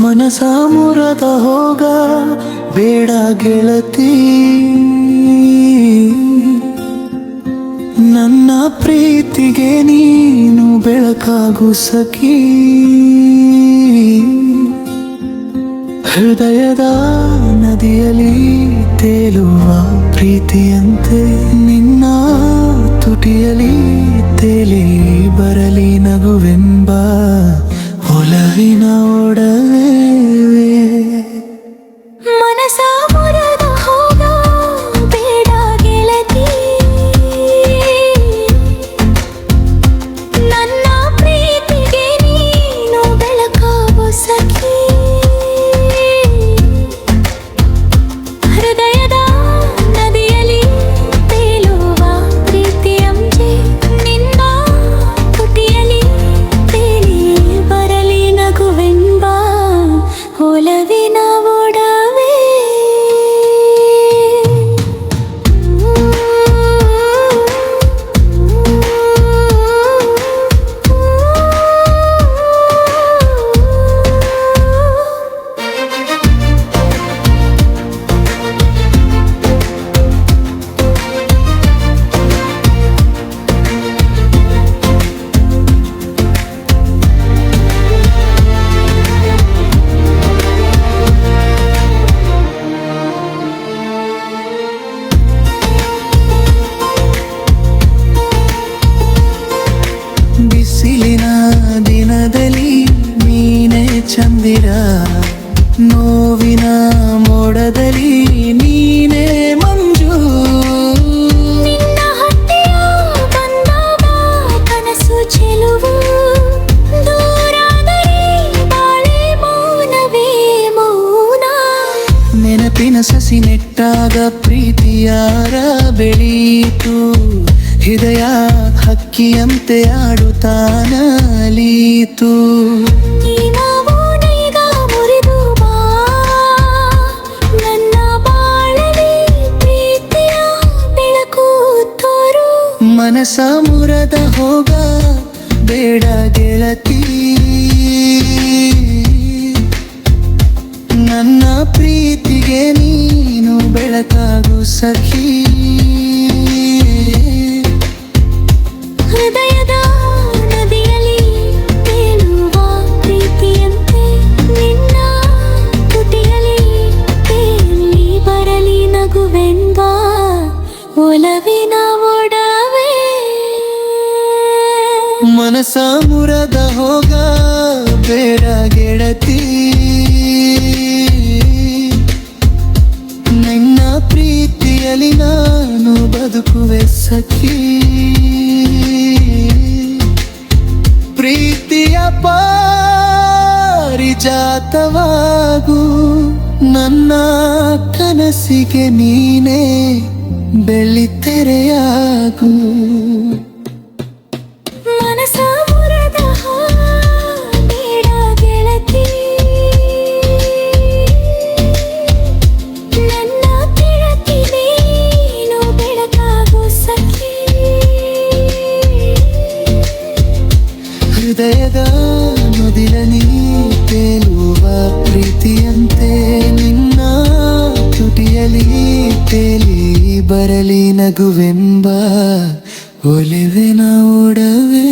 ಮನಸ ಮುರದ ಹೋಗ ಬೇಡ ಗೆಳತಿ. ನನ್ನ ಪ್ರೀತಿಗೆ ನೀನು ಬೆಳಕಾಗು ಸಖಿ. ಹೃದಯದ ನದಿಯಲ್ಲಿ ತೇಲುವ ಪ್ರೀತಿಯಂತೆ ನಿನ್ನ ತುಟಿಯಲ್ಲಿ ತೇಲಿ ಬರಲಿ ನಗುವೆಂಬ ಒಲವಿನ ದಿನದಲ್ಲಿ ನೀನೇ ಚಂದಿರ ನೋವಿನ ಮೋಡದಲ್ಲಿ ನೀನೇ ಮಂಜು ನಿನ್ನ ಹಟ್ಟಿಯ ಬಂದಾಗ ಕನಸು ಚೆಲುವು ದೂರಾದರೆ ಬಾಳೆ ಮೌನವೇ ಮೌನ ನೆನಪಿನ ಸಸಿ ನೆಟ್ಟಾಗ ಪ್ರೀತಿಯಾರ ಬೆಳೀತು ಹೃದಯ ಹಕ್ಕಿಯಂತೆ ಆಡುತ್ತಾನಲೀತು. ಮನಸ ಮುರದ ಹೋಗ ಬೇಡ ಗೆಳತಿ. ನನ್ನ ಪ್ರೀತಿಗೆ ನೀನು ಬೆಳಕಾಗು ಸಖಿ. ಒಲವಿನ ಒಡವೆ. ಮನಸ ಮುರದ ಹೋಗ ಬೇಡ ಗೆಳತಿ. ನಿನ್ನ ಪ್ರೀತಿಯಲ್ಲಿ ನಾನು ಬದುಕುವೆ ಸಖಿ. ಪ್ರೀತಿಯ ಪಾರಿಜಾತವಾಗು ನನ್ನ ಕನಸಿಗೆ ನೀನೇ ಸಖಿ. ಹೃದಯದ ನದಿಲನಿ ತೇಲುವ ಪ್ರೀತಿಯಂತೆ ನಿನ್ನ ತುಟಿಯಲಿ ತೇಲಿ ಬರಲಿ ನಗುವೆಂಬ ಒಲಿವೆನ ಓಡವೇ